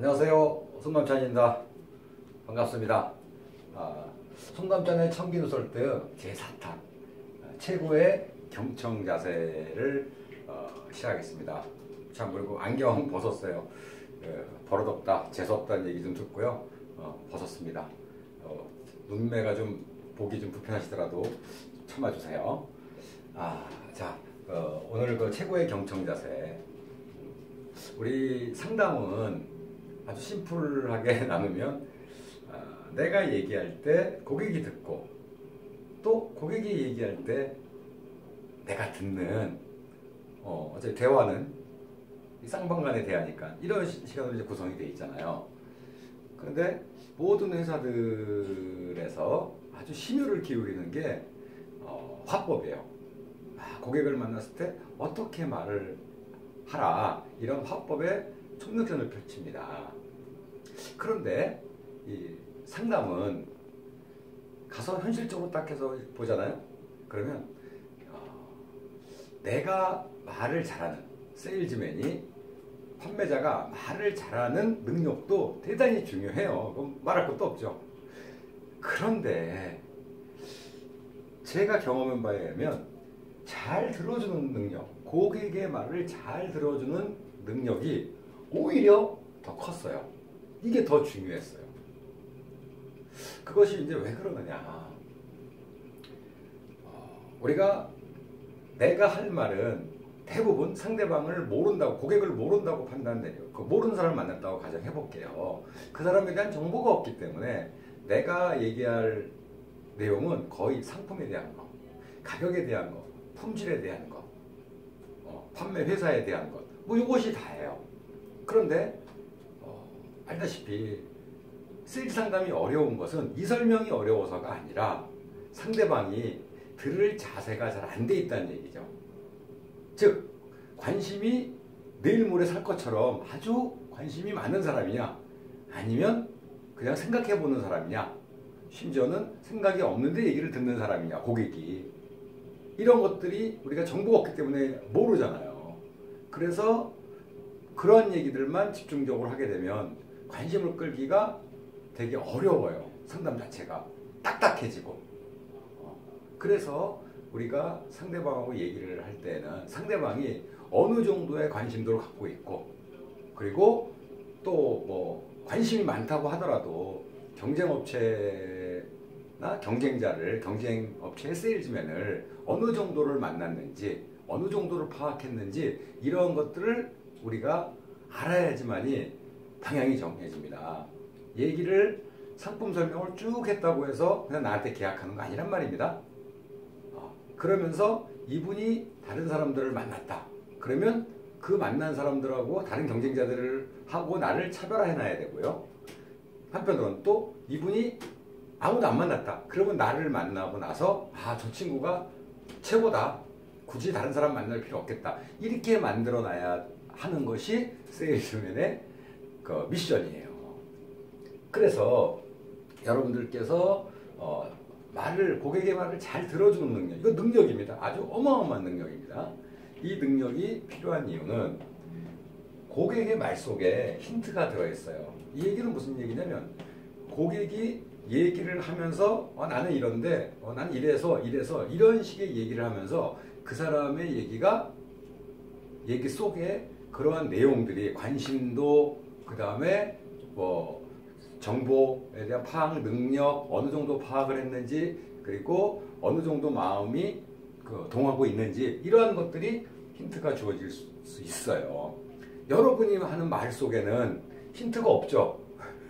안녕하세요. 손남찬입니다. 반갑습니다. 아, 손남찬의 청기누설때 제4탄 아, 최고의 경청 자세를 어, 시작하겠습니다. 참 그리고 안경 벗었어요. 예, 버릇없다, 재수없다는 얘기 좀 듣고요. 어, 벗었습니다. 어, 눈매가 좀 보기 좀 불편하시더라도 참아주세요. 아, 자, 어, 오늘 그 최고의 경청 자세. 우리 상담은 아주 심플하게 나누면 어, 내가 얘기할 때 고객이 듣고 또 고객이 얘기할 때 내가 듣는 어, 어차피 대화는 쌍방간의 대화니까 이런 시간으로 이제 구성이 되어 있잖아요. 그런데 모든 회사들에서 아주 심혈을 기울이는 게 어, 화법이에요. 아, 고객을 만났을 때 어떻게 말을 하라 이런 화법에 총력전을 펼칩니다. 그런데 이 상담은 가서 현실적으로 딱 해서 보잖아요. 그러면 어, 내가 말을 잘하는 세일즈맨이 판매자가 말을 잘하는 능력도 대단히 중요해요. 그럼 말할 것도 없죠. 그런데 제가 경험한 바에 의하면 잘 들어주는 능력, 고객의 말을 잘 들어주는 능력이 오히려 더 컸어요. 이게 더 중요했어요. 그것이 이제 왜 그러느냐. 어, 우리가 내가 할 말은 대부분 상대방을 모른다고, 고객을 모른다고 판단돼요. 그 모르는 사람을 만났다고 가정해 볼게요. 그 사람에 대한 정보가 없기 때문에 내가 얘기할 내용은 거의 상품에 대한 거, 가격에 대한 거, 품질에 대한 거, 어, 판매 회사에 대한 것, 뭐 이것이 다예요. 그런데 어, 알다시피 세일 상담이 어려운 것은 이 설명이 어려워서가 아니라 상대방이 들을 자세가 잘 안 돼 있다는 얘기죠. 즉 관심이 내일 모레 살 것처럼 아주 관심이 많은 사람이냐 아니면 그냥 생각해 보는 사람이냐 심지어는 생각이 없는데 얘기를 듣는 사람이냐 고객이 이런 것들이 우리가 정보가 없기 때문에 모르잖아요. 그래서 그런 얘기들만 집중적으로 하게 되면 관심을 끌기가 되게 어려워요. 상담 자체가 딱딱해지고. 어, 그래서 우리가 상대방하고 얘기를 할 때는 상대방이 어느 정도의 관심도를 갖고 있고 그리고 또 뭐 관심이 많다고 하더라도 경쟁업체나 경쟁자를 경쟁업체의 세일즈맨을 어느 정도를 만났는지 어느 정도를 파악했는지 이런 것들을 우리가 알아야지만이 방향이 정해집니다. 얘기를 상품 설명을 쭉 했다고 해서 그냥 나한테 계약하는 거 아니란 말입니다. 어, 그러면서 이분이 다른 사람들을 만났다. 그러면 그 만난 사람들하고 다른 경쟁자들을 하고 나를 차별화해 놔야 되고요. 한편으로는 또 이분이 아무도 안 만났다. 그러면 나를 만나고 나서 아, 저 친구가 최고다. 굳이 다른 사람 만날 필요 없겠다. 이렇게 만들어 놔야 하는 것이 세일즈맨의 그 미션이에요. 그래서 여러분들께서 어, 말을 고객의 말을 잘 들어주는 능력 이거 능력입니다. 아주 어마어마한 능력입니다. 이 능력이 필요한 이유는 고객의 말 속에 힌트가 들어있어요. 이 얘기는 무슨 얘기냐면 고객이 얘기를 하면서 어, 나는 이런데 어, 난 이래서 이래서 이런 식의 얘기를 하면서 그 사람의 얘기가 얘기 속에 그러한 내용들이 관심도 그 다음에 뭐 정보에 대한 파악 능력 어느 정도 파악을 했는지 그리고 어느 정도 마음이 그 동하고 있는지 이러한 것들이 힌트가 주어질 수 있어요. 여러분이 하는 말 속에는 힌트가 없죠.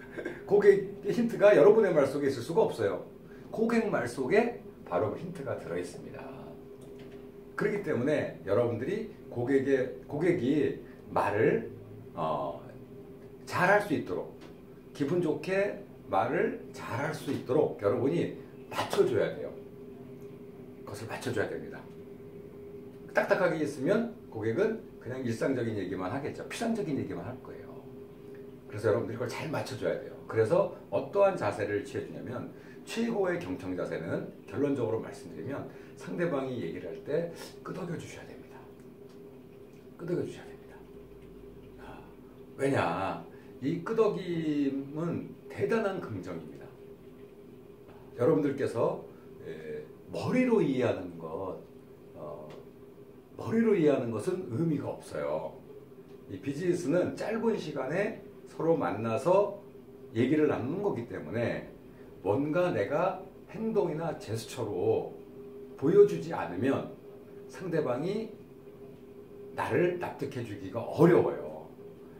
고객의 힌트가 여러분의 말 속에 있을 수가 없어요. 고객 말 속에 바로 그 힌트가 들어 있습니다. 그렇기 때문에 여러분들이 고객의 고객이 말을 어, 잘할 수 있도록 기분 좋게 말을 잘할 수 있도록 여러분이 맞춰줘야 돼요. 그것을 맞춰줘야 됩니다. 딱딱하게 있으면 고객은 그냥 일상적인 얘기만 하겠죠. 피상적인 얘기만 할 거예요. 그래서 여러분들이 그걸 잘 맞춰줘야 돼요. 그래서 어떠한 자세를 취해주냐면 최고의 경청 자세는 결론적으로 말씀드리면 상대방이 얘기를 할 때 끄덕여 주셔야 됩니다. 끄덕여 주셔야 됩니다. 왜냐 이 끄덕임은 대단한 긍정입니다. 여러분들께서 에, 머리로 이해하는 것, 어, 머리로 이해하는 것은 의미가 없어요. 이 비즈니스는 짧은 시간에 서로 만나서 얘기를 나누는 거기 때문에 뭔가 내가 행동이나 제스처로 보여주지 않으면 상대방이 나를 납득해 주기가 어려워요.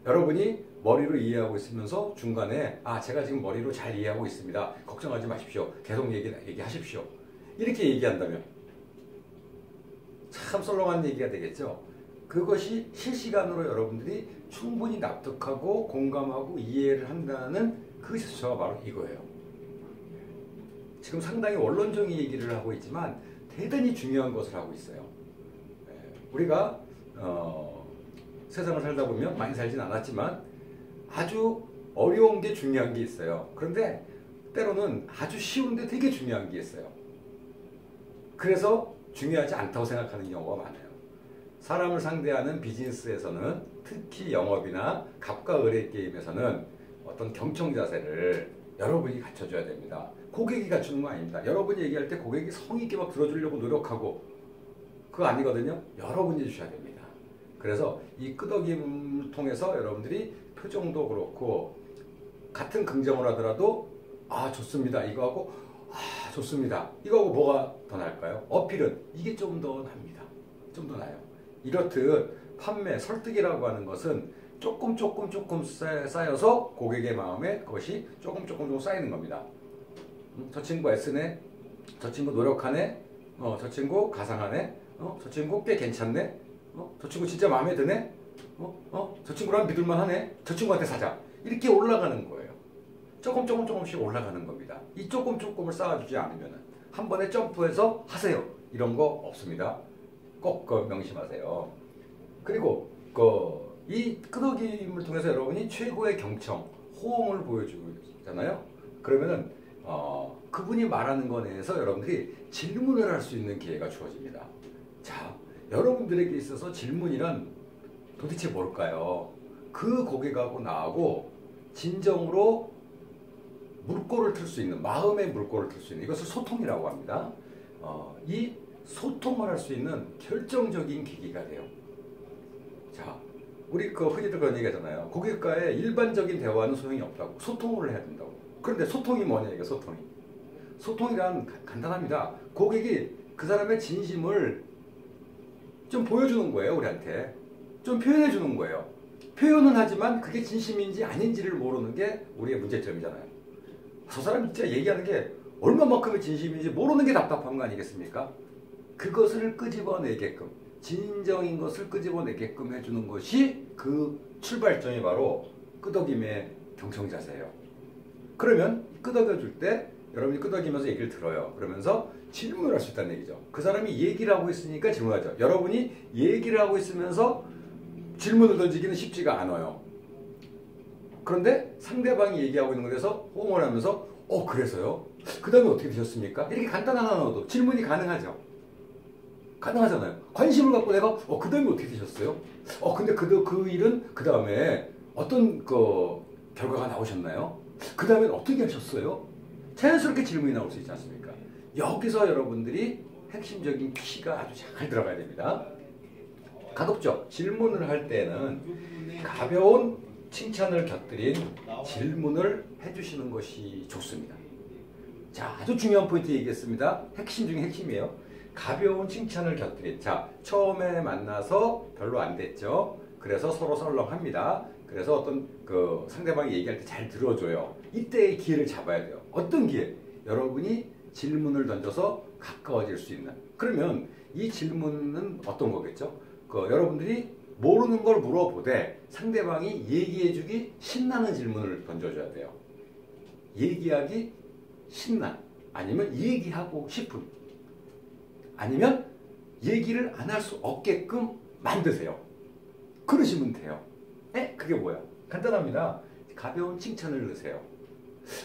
여러분이 머리로 이해하고 있으면서 중간에 아 제가 지금 머리로 잘 이해하고 있습니다. 걱정하지 마십시오. 계속 얘기, 얘기하십시오. 이렇게 얘기한다면 참 썰렁한 얘기가 되겠죠. 그것이 실시간으로 여러분들이 충분히 납득하고 공감하고 이해를 한다는 그 제스처가 바로 이거예요. 지금 상당히 원론적인 얘기를 하고 있지만 대단히 중요한 것을 하고 있어요. 예, 우리가 어, 세상을 살다 보면 많이 살진 않았지만 아주 어려운 게 중요한 게 있어요. 그런데 때로는 아주 쉬운데 되게 중요한 게 있어요. 그래서 중요하지 않다고 생각하는 경우가 많아요. 사람을 상대하는 비즈니스에서는 특히 영업이나 갑과 을의 게임에서는 어떤 경청 자세를 여러분이 갖춰줘야 됩니다. 고객이 갖추는 거 아닙니다. 여러분이 얘기할 때 고객이 성의 있게 막 들어주려고 노력하고 그거 아니거든요. 여러분이 주셔야 됩니다. 그래서 이 끄덕임을 통해서 여러분들이 표정도 그렇고 같은 긍정을 하더라도 아 좋습니다 이거하고 아 좋습니다 이거하고 뭐가 더 나을까요? 어필은 이게 좀 더 납니다. 좀 더 나요. 이렇듯 판매 설득이라고 하는 것은 조금 조금 조금 쌓여서 고객의 마음에 그것이 조금 조금 좀 쌓이는 겁니다. 음, 저 친구 애쓰네, 저 친구 노력하네, 어, 저 친구 가상하네, 어, 저 친구 꽤 괜찮네, 어, 저 친구 진짜 마음에 드네, 어, 어, 저 친구랑 믿을만 하네, 저 친구한테 사자. 이렇게 올라가는 거예요. 조금 조금 조금씩 올라가는 겁니다. 이 조금 조금을 쌓아주지 않으면 한 번에 점프해서 하세요. 이런 거 없습니다. 꼭 그 명심하세요. 그리고 그 이 끄덕임을 통해서 여러분이 최고의 경청, 호응을 보여주잖아요. 그러면은 어, 그분이 말하는 것에 대해서 여러분들이 질문을 할 수 있는 기회가 주어집니다. 자, 여러분들에게 있어서 질문이란 도대체 뭘까요? 그 고객하고 나하고 진정으로 물꼬를 틀 수 있는 마음의 물꼬를 틀 수 있는 이것을 소통이라고 합니다. 어, 이 소통을 할 수 있는 결정적인 계기가 돼요. 자, 우리 그 흔히들 그런 얘기하잖아요. 고객과의 일반적인 대화는 소용이 없다고. 소통을 해야 된다고. 그런데 소통이 뭐냐, 이게 소통이. 소통이란 간단합니다. 고객이 그 사람의 진심을 좀 보여주는 거예요, 우리한테. 좀 표현해 주는 거예요. 표현은 하지만 그게 진심인지 아닌지를 모르는 게 우리의 문제점이잖아요. 저 사람이 진짜 얘기하는 게 얼마만큼의 진심인지 모르는 게 답답한 거 아니겠습니까? 그것을 끄집어내게끔 진정인 것을 끄집어내게끔 해주는 것이 그 출발점이 바로 끄덕임의 경청자세예요. 그러면 끄덕여줄 때 여러분이 끄덕이면서 얘기를 들어요. 그러면서 질문을 할 수 있다는 얘기죠. 그 사람이 얘기를 하고 있으니까 질문하죠. 여러분이 얘기를 하고 있으면서 질문을 던지기는 쉽지가 않아요. 그런데 상대방이 얘기하고 있는 것에서 호응을 하면서 어 그래서요? 그 다음에 어떻게 되셨습니까? 이렇게 간단한 하나도 질문이 가능하죠. 가능하잖아요. 관심을 갖고 내가 어, 그 다음에 어떻게 되셨어요? 어, 근데 그, 그 일은 그 다음에 어떤 그 결과가 나오셨나요? 그 다음엔 어떻게 하셨어요? 자연스럽게 질문이 나올 수 있지 않습니까? 여기서 여러분들이 핵심적인 키가 아주 잘 들어가야 됩니다. 가급적 질문을 할 때는 가벼운 칭찬을 곁들인 질문을 해주시는 것이 좋습니다. 자, 아주 중요한 포인트 얘기했습니다. 핵심 중에 핵심이에요. 가벼운 칭찬을 곁들인 자 처음에 만나서 별로 안 됐죠. 그래서 서로 썰렁합니다. 그래서 어떤 그 상대방이 얘기할 때 잘 들어줘요. 이때의 기회를 잡아야 돼요. 어떤 기회? 여러분이 질문을 던져서 가까워질 수 있는. 그러면 이 질문은 어떤 거겠죠? 그 여러분들이 모르는 걸 물어보되 상대방이 얘기해주기 신나는 질문을 던져줘야 돼요. 얘기하기 신나 아니면 얘기하고 싶은 아니면 얘기를 안 할 수 없게끔 만드세요. 그러시면 돼요. 에? 그게 뭐야? 간단합니다. 가벼운 칭찬을 넣으세요.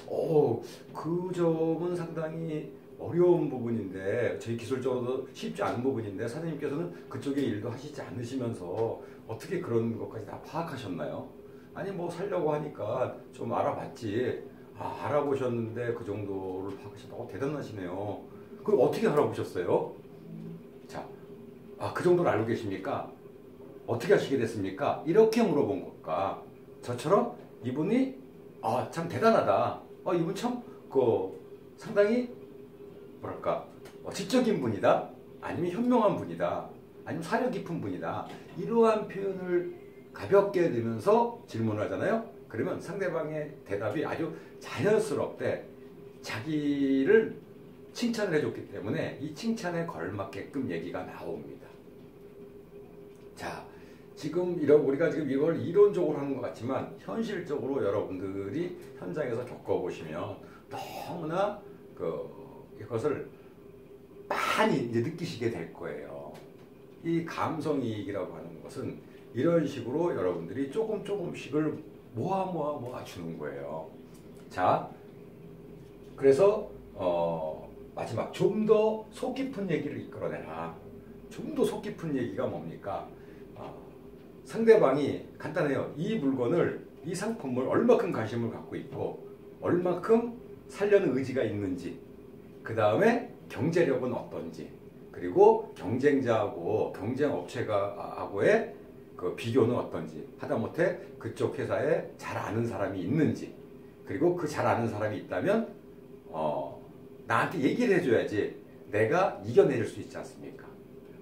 오, 그 점은 상당히 어려운 부분인데 저희 기술적으로도 쉽지 않은 부분인데 사장님께서는 그쪽의 일도 하시지 않으시면서 어떻게 그런 것까지 다 파악하셨나요? 아니 뭐 살려고 하니까 좀 알아봤지. 아, 알아보셨는데 그 정도를 파악하셨다고 대단하시네요. 그럼 어떻게 알아보셨어요? 자, 아, 그 정도를 알고 계십니까? 어떻게 하시게 됐습니까? 이렇게 물어본 것과 저처럼 이분이 아, 참 대단하다. 아, 이분 참, 그, 상당히, 뭐랄까, 어, 지적인 분이다. 아니면 현명한 분이다. 아니면 사려 깊은 분이다. 이러한 표현을 가볍게 넣으면서 질문을 하잖아요. 그러면 상대방의 대답이 아주 자연스럽게 자기를 칭찬을 해줬기 때문에 이 칭찬에 걸맞게끔 얘기가 나옵니다. 자, 지금 이런 우리가 지금 이걸 이론적으로 하는 것 같지만 현실적으로 여러분들이 현장에서 겪어보시면 너무나 그 이것을 많이 이제 느끼시게 될 거예요. 이 감성이익이라고 하는 것은 이런 식으로 여러분들이 조금 조금씩을 모아 모아 모아 주는 거예요. 자, 그래서 어, 마지막 좀 더 속 깊은 얘기를 이끌어내라. 좀 더 속 깊은 얘기가 뭡니까? 어, 상대방이 간단해요. 이 물건을 이 상품을 얼마큼 관심을 갖고 있고 얼마큼 살려는 의지가 있는지 그 다음에 경제력은 어떤지 그리고 경쟁자하고 경쟁 업체하고의 그 비교는 어떤지 하다못해 그쪽 회사에 잘 아는 사람이 있는지 그리고 그 잘 아는 사람이 있다면 어, 나한테 얘기를 해줘야지 내가 이겨낼 수 있지 않습니까?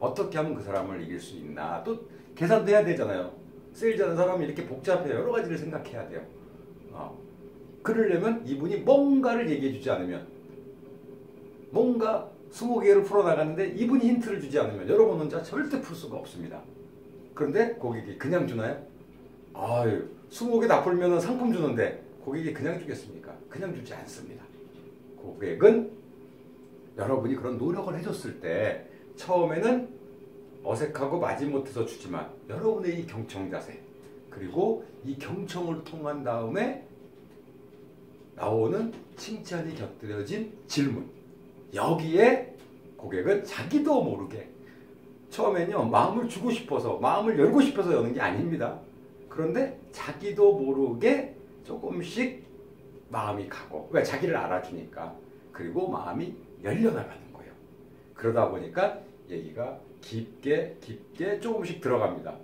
어떻게 하면 그 사람을 이길 수 있나 또 계산도 해야 되잖아요. 세일즈하는 사람이 이렇게 복잡해요. 여러 가지를 생각해야 돼요. 어. 그러려면 이분이 뭔가를 얘기해 주지 않으면 뭔가 20개를 풀어나가는데 이분이 힌트를 주지 않으면 여러분 혼자 절대 풀 수가 없습니다. 그런데 고객이 그냥 주나요? 아유, 20개 다 풀면 상품 주는데 고객이 그냥 주겠습니까? 그냥 주지 않습니다. 고객은 여러분이 그런 노력을 해줬을 때 처음에는 어색하고 마지못해서 주지만 여러분의 이 경청 자세 그리고 이 경청을 통한 다음에 나오는 칭찬이 곁들여진 질문. 여기에 고객은 자기도 모르게 처음에는요 마음을 주고 싶어서 마음을 열고 싶어서 여는 게 아닙니다. 그런데 자기도 모르게 조금씩 마음이 가고 왜 자기를 알아주니까 그리고 마음이 열려나가는 그러다 보니까 얘기가 깊게 깊게 조금씩 들어갑니다.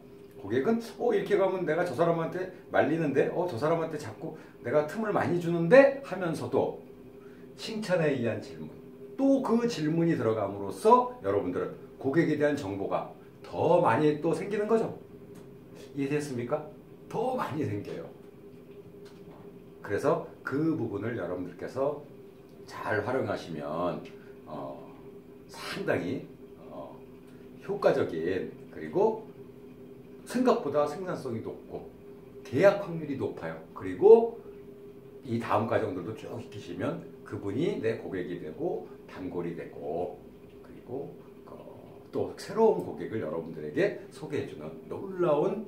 고객은 어 이렇게 가면 내가 저 사람한테 말리는데 어 저 사람한테 자꾸 내가 틈을 많이 주는데 하면서도 칭찬에 의한 질문 또 그 질문이 들어감으로써 여러분들은 고객에 대한 정보가 더 많이 또 생기는 거죠. 이해됐습니까? 더 많이 생겨요. 그래서 그 부분을 여러분들께서 잘 활용하시면 어, 상당히 효과적인 그리고 생각보다 생산성이 높고 계약 확률이 높아요. 그리고 이 다음 과정들도 쭉 익히시면 그분이 내 고객이 되고 단골이 되고 그리고 어, 또 새로운 고객을 여러분들에게 소개해주는 놀라운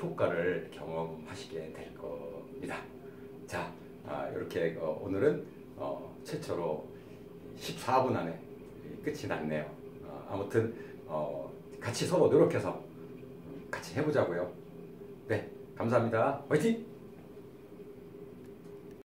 효과를 경험하시게 될 겁니다. 자, 아, 이렇게 어, 오늘은 어, 최초로 14분 안에 끝이 났네요. 아무튼 어, 같이 서로 노력해서 같이 해보자고요. 네, 감사합니다. 화이팅!